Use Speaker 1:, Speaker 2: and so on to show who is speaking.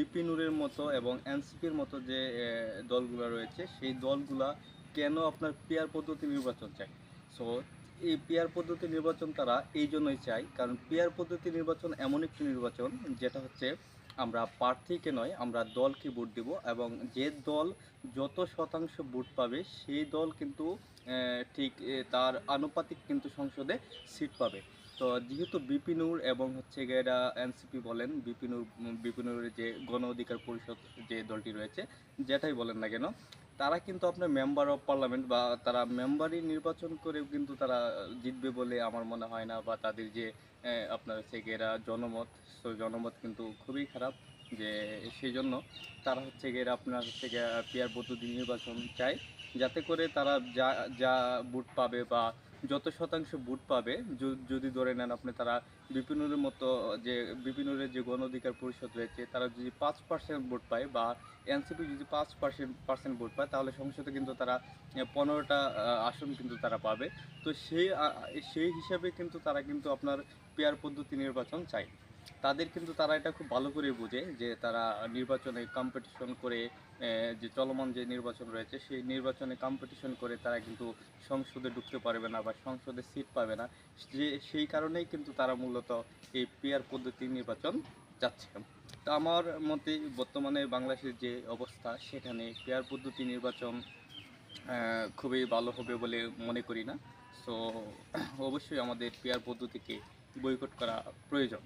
Speaker 1: বিপিনুরের মতো এবং এনসিপির মতো যে দলগুলো রয়েছে, সেই দলগুলা কেন আপনার পেয়ার পদ্ধতি নির্বাচন চায়? সো এই পেয়ার পদ্ধতি নির্বাচন তারা এই জন্যই চায়, কারণ পেয়ার পদ্ধতি নির্বাচন এমন একটি নির্বাচন, যেটা হচ্ছে আমরা প্রার্থীকে নয়, আমরা দলকে ভোট দেব এবং যে দল যত শতাংশ ভোট পাবে, সেই দল কিন্তু ঠিক তার আনুপাতিক কিন্তু সংসদে সিট পাবে। তো যেহেতু বিপিনুর এবং হচ্ছে এটা এনসিপি বলেন বিপিনুর বিপিনুরের যে গণ অধিকার পরিষদ যে দলটি রয়েছে, যেটাই বলেন না কেন তারা কিন্তু আপনার মেম্বার অফ পার্লামেন্ট বা তারা মেম্বারই নির্বাচন করেও কিন্তু তারা জিতবে বলে আমার মনে হয় না বা তাদের যে আপনার গিয়ে এরা জনমত তো জনমত কিন্তু খুবই খারাপ যে সেই জন্য তারা হচ্ছে গিয়ে আপনার হচ্ছে পেয়ার পদ্ধতি নির্বাচন চায়। যাতে করে তারা যা যা ভোট পাবে বা যত শতাংশ ভোট পাবে যদি ধরে নেন আপনি তারা বিপিনুরের মতো যে, বিপিনুরের যে গণ অধিকার পরিষদ রয়েছে, তারা যদি পাঁচ পার্সেন্ট ভোট পায় বা এনসিপি যদি পাঁচ পার্সেন্ট পার্সেন্ট ভোট পায় তাহলে সংসদে কিন্তু তারা পনেরোটা আসন কিন্তু তারা পাবে। তো সেই সেই হিসাবে কিন্তু তারা কিন্তু আপনার পেয়ার পদ্ধতি নির্বাচন চায়। তাদের কিন্তু তারা এটা খুব ভালো করে বোঝে যে তারা নির্বাচনে কম্পিটিশন করে যে চলমান যে নির্বাচন রয়েছে, সেই নির্বাচনে কম্পিটিশন করে তারা কিন্তু সংসদে ঢুকতে পারবে না বা সংসদে সিট পাবে না। যে, সেই কারণেই কিন্তু তারা মূলত এই পেয়ার পদ্ধতি নির্বাচন যাচ্ছে। আমার মতে বর্তমানে বাংলাদেশের যে অবস্থা, সেখানে পেয়ার পদ্ধতি নির্বাচন খুবই ভালো হবে বলে মনে করি না। সো অবশ্যই আমাদের পেয়ার পদ্ধতিকে বয়কট করা প্রয়োজন।